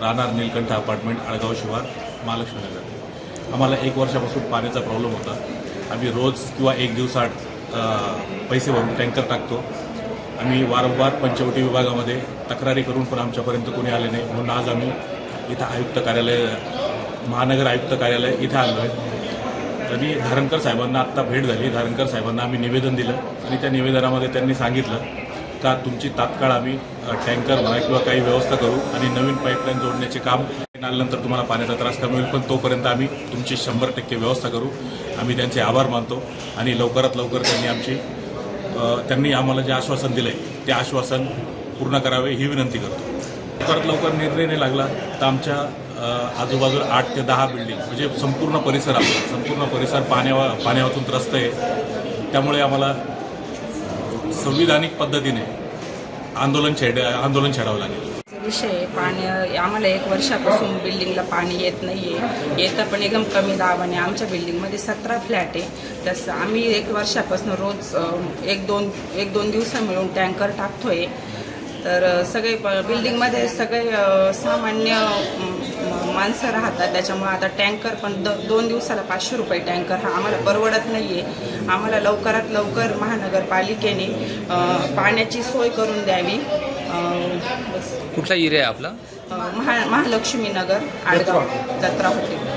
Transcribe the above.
राहणार नीलकंठ अपार्टमेंट आळगाव शिवार महालक्ष्मी नगर आम्हाला एक वर्षापासून पाण्याचा प्रॉब्लेम होता. आम्ही रोज किंवा एक दिवसाआड पैसे भरून टँकर टाकतो. आम्ही वारंवार पंचवटी विभागामध्ये तक्रारी करून पण आमच्यापर्यंत कोणी आले नाही. म्हणून आज आम्ही इथं आयुक्त कार्यालय महानगर आयुक्त कार्यालय इथं आलो आहे. तरी धारणकर साहेबांना आत्ता भेट झाली. धारणकर साहेबांना आम्ही निवेदन दिलं आणि त्या निवेदनामध्ये त्यांनी सांगितलं का तुमची तात्काळ आम्ही टँकर म्हणा किंवा काही व्यवस्था करू आणि नवीन पाईपलाईन जोडण्याचे काम आल्यानंतर तुम्हाला पाण्याचा त्रास कमी होईल पण तोपर्यंत आम्ही तुमची शंभर टक्के व्यवस्था करू. आम्ही त्यांचे आभार मानतो आणि लवकरात लवकर त्यांनी आमची त्यांनी आम्हाला जे आश्वासन दिलं आहे ते आश्वासन पूर्ण करावे ही विनंती करतो. लवकरात लवकर निर्णय नाही लागला तर आमच्या आजूबाजूला आठ ते दहा बिल्डिंग म्हणजे संपूर्ण परिसर आपला संपूर्ण परिसर पाण्यावा पाण्यावाचून त्रस्त आहे. त्यामुळे आम्हाला संविधानिक पद्धतीने आंदोलन छेड आंदोलन छेडावं लागेल. विषय आहे. पाणी आम्हाला एक वर्षापासून बिल्डिंगला पाणी येत नाही आहे येतं पण एकदम कमी दाबाने. आमच्या बिल्डिंगमध्ये सतरा फ्लॅट आहे. तसं आम्ही एक वर्षापासून रोज एक दोन एक दोन दिवसा मिळून टँकर टाकतोय. तर सगळे प- बिल्डिंगमध्ये सगळे सामान्य माणसं राहतात त्याच्यामुळे आता टँकर पण द दोन दिवसाला पाचशे रुपये टँकर हा आम्हाला परवडत नाही आहे आम्हाला लवकरात लवकर महानगरपालिकेने पाण्याची सोय करून द्यावी. कुठला एरिया आहे आपला? महा महालक्ष्मी नगर आडगाव जत्रा हॉटेल.